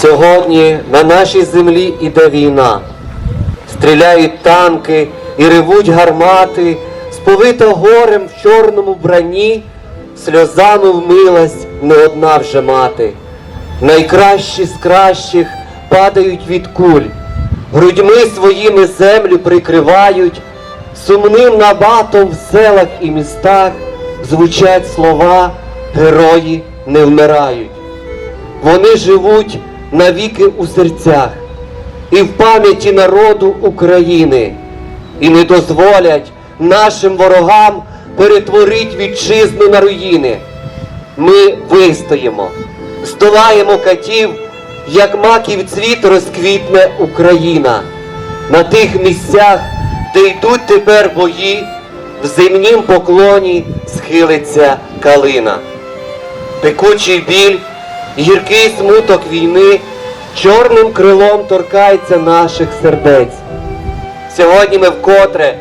Сьогодні на нашій землі іде війна. Стріляють танки і ревуть гармати, сповита горем в чорному вбранні, сльозами вмилась не одна вже мати. Найкращі з кращих падають від куль, грудьми своїми землю прикривають, сумним набатом в селах і містах звучать слова Герої не вмирають. Вони живуть навіки у серцях і в пам'яті народу України, і не дозволять нашим ворогам перетворити вітчизну на руїни. Ми вистоїмо, здолаємо катів, як маків цвіт розквітне Україна. На тих місцях, де йдуть тепер бої, в земнім поклоні схилиться калина. Пекучий біль, гіркий смуток війни чорним крилом торкається наших сердець. Сьогодні ми вкотре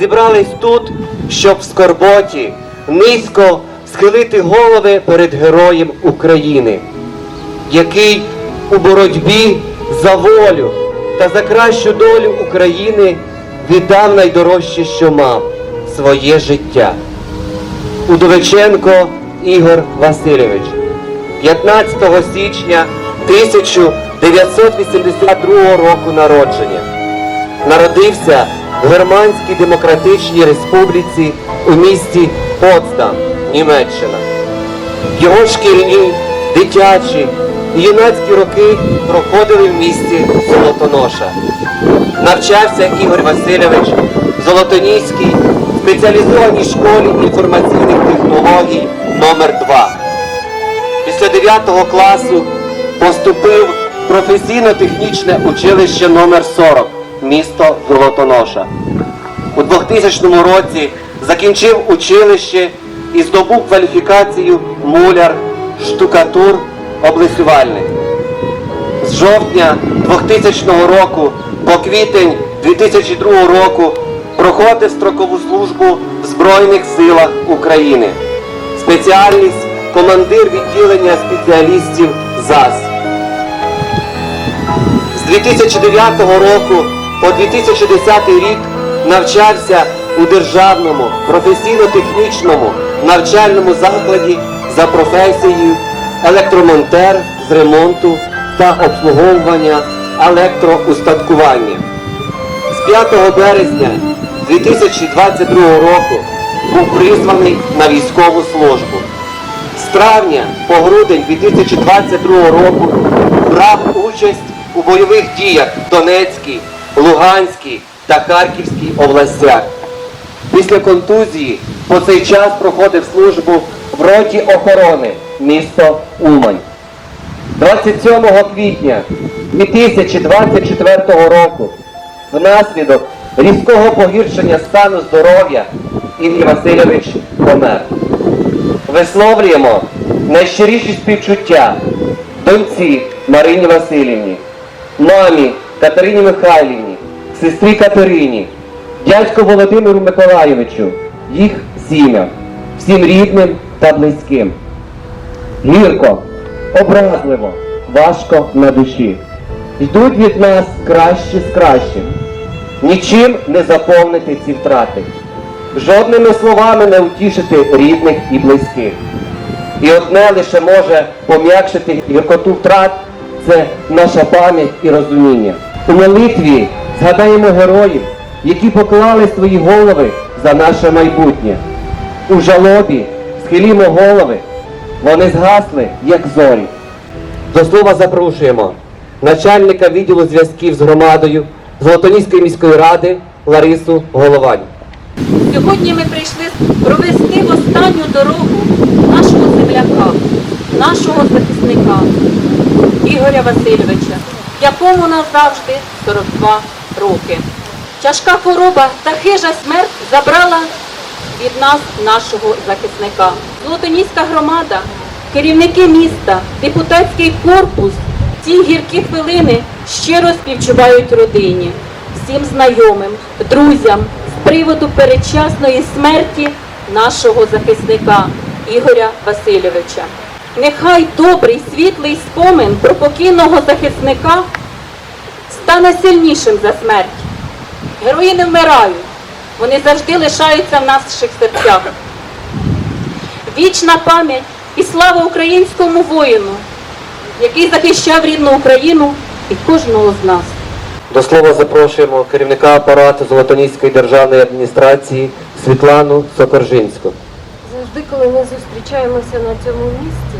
зібрались тут, щоб в скорботі низько схилити голови перед героєм України, який у боротьбі за волю та за кращу долю України віддав найдорожче, що мав своє життя. Удовиченко Ігор Васильович. 15 січня 1982 року народження. Народився в Германській Демократичній Республіці у місті Потсдам, Німеччина. Його шкільні, дитячі і юнацькі роки проходили в місті Золотоноша. Навчався Ігор Васильович в Золотоніській спеціалізованій школі інформаційних технологій номер 2 Після 9 класу поступив в професійно-технічне училище номер 40 місто Золотоноша. У 2000 році закінчив училище і здобув кваліфікацію муляр, штукатур, облицювальник. З жовтня 2000 року по квітень 2002 року проходив строкову службу в Збройних силах України. Спеціальність командир відділення спеціалістів ЗАС. З 2009 року по 2010 рік навчався у державному професійно-технічному навчальному закладі за професією електромонтер з ремонту та обслуговування електроустаткування. З 5 березня 2022 року був призваний на військову службу. З травня по грудень 2022 року брав участь у бойових діях в Донецькій, Луганській та Харківській областях. Після контузії по цей час проходив службу в роті охорони місто Умань. 27 квітня 2024 року внаслідок різкого погіршення стану здоров'я Ігор Васильович помер. Висловлюємо найщиріші співчуття доньці Марині Васильівні, мамі Катерині Михайлівні, сестрі Катерині, дядьку Володимиру Миколайовичу, їх сім'ям, всім рідним та близьким. Гірко, образливо, важко на душі. Йдуть від нас кращі з кращим. Нічим не заповнити ці втрати. Жодними словами не утішити рідних і близьких. І одне лише може пом'якшити гіркоту втрат це наша пам'ять і розуміння. У молитві згадаємо героїв, які поклали свої голови за наше майбутнє. У жалобі схилімо голови, вони згасли, як зорі. До слова запрошуємо начальника відділу зв'язків з громадою Золотоніської міської ради Ларису Головань. Сьогодні ми прийшли провести в останню дорогу нашого земляка, нашого захисника Ігоря Васильовича, якому назавжди 42 роки. Тяжка хвороба та хижа смерть забрала від нас нашого захисника. Золотоніська громада, керівники міста, депутатський корпус ці гіркі хвилини щиро співчувають родині, всім знайомим, друзям приводу передчасної смерті нашого захисника Ігоря Васильовича. Нехай добрий світлий спомин про покійного захисника стане сильнішим за смерть. Герої не вмирають, вони завжди лишаються в наших серцях. Вічна пам'ять і слава українському воїну, який захищав рідну Україну і кожного з нас. До слова запрошуємо керівника апарату Золотоніської державної адміністрації Світлану Сокоржинську. Завжди, коли ми зустрічаємося на цьому місці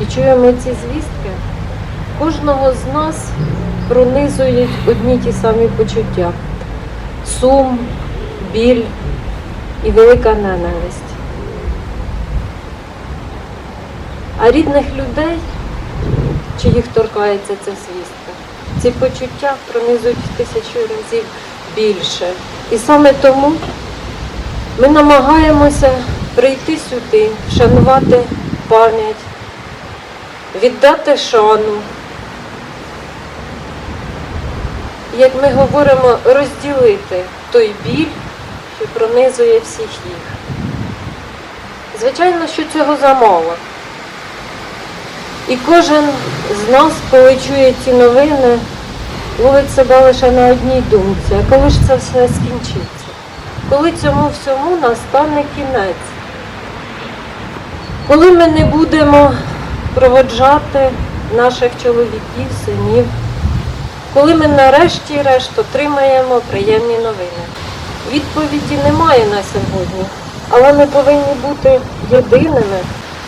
і чуємо ці звістки, кожного з нас пронизують одні ті самі почуття: сум, біль і велика ненависть. А рідних людей, чиїх торкається ця звістка, ці почуття пронизують в тисячу разів більше. І саме тому ми намагаємося прийти сюди, вшанувати пам'ять, віддати шану. Як ми говоримо, розділити той біль, що пронизує всіх їх. Звичайно, що цього замало. І кожен з нас, коли чує ці новини, ловить себе лише на одній думці, а коли ж це все скінчиться? коли цьому всьому настане кінець, коли ми не будемо проводжати наших чоловіків, синів, коли ми нарешті-решт отримаємо приємні новини. Відповіді немає на сьогодні, але ми повинні бути єдиними.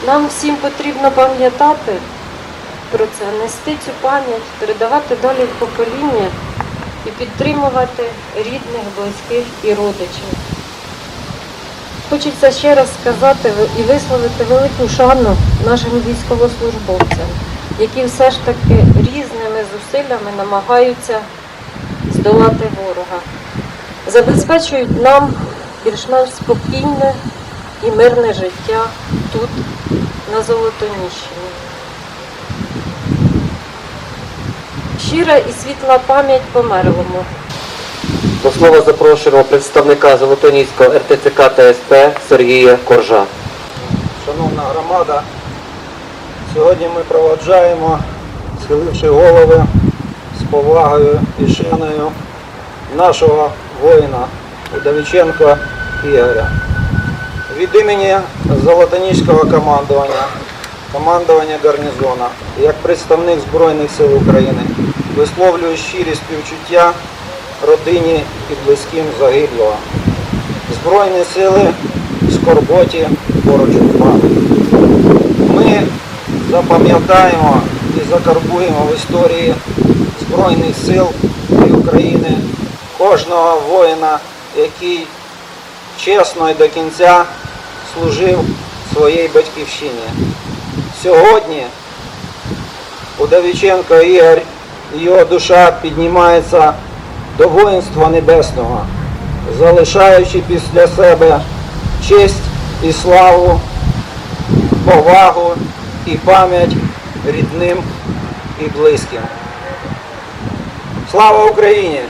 Нам всім потрібно пам'ятати про це, нести цю пам'ять, передавати далі покоління і підтримувати рідних, близьких і родичів. Хочеться ще раз сказати і висловити велику шану нашим військовослужбовцям, які все ж таки різними зусиллями намагаються здолати ворога, забезпечують нам більш-менш спокійне і мирне життя тут, на Золотоніщині. Щира і світла пам'ять померлому. До слова запрошуємо представника Золотоніського РТЦК та СП Сергія Коржа. Шановна громада, сьогодні ми проводжаємо, схиливши голови з повагою і шаною нашого воїна Удовиченка Ігоря. Від імені Золотоніського командування, командування гарнізона, як представник Збройних сил України, висловлюю щирі співчуття родині і близьким загиблого. Збройні сили в скорботі поруч з вами. Ми запам'ятаємо і закарбуємо в історії Збройних сил і України кожного воїна, який чесно і до кінця служив своїй батьківщині. Сьогодні Удовиченко Ігор, його душа піднімається до воїнства небесного, залишаючи після себе честь і славу, повагу і пам'ять рідним і близьким. Слава Україні!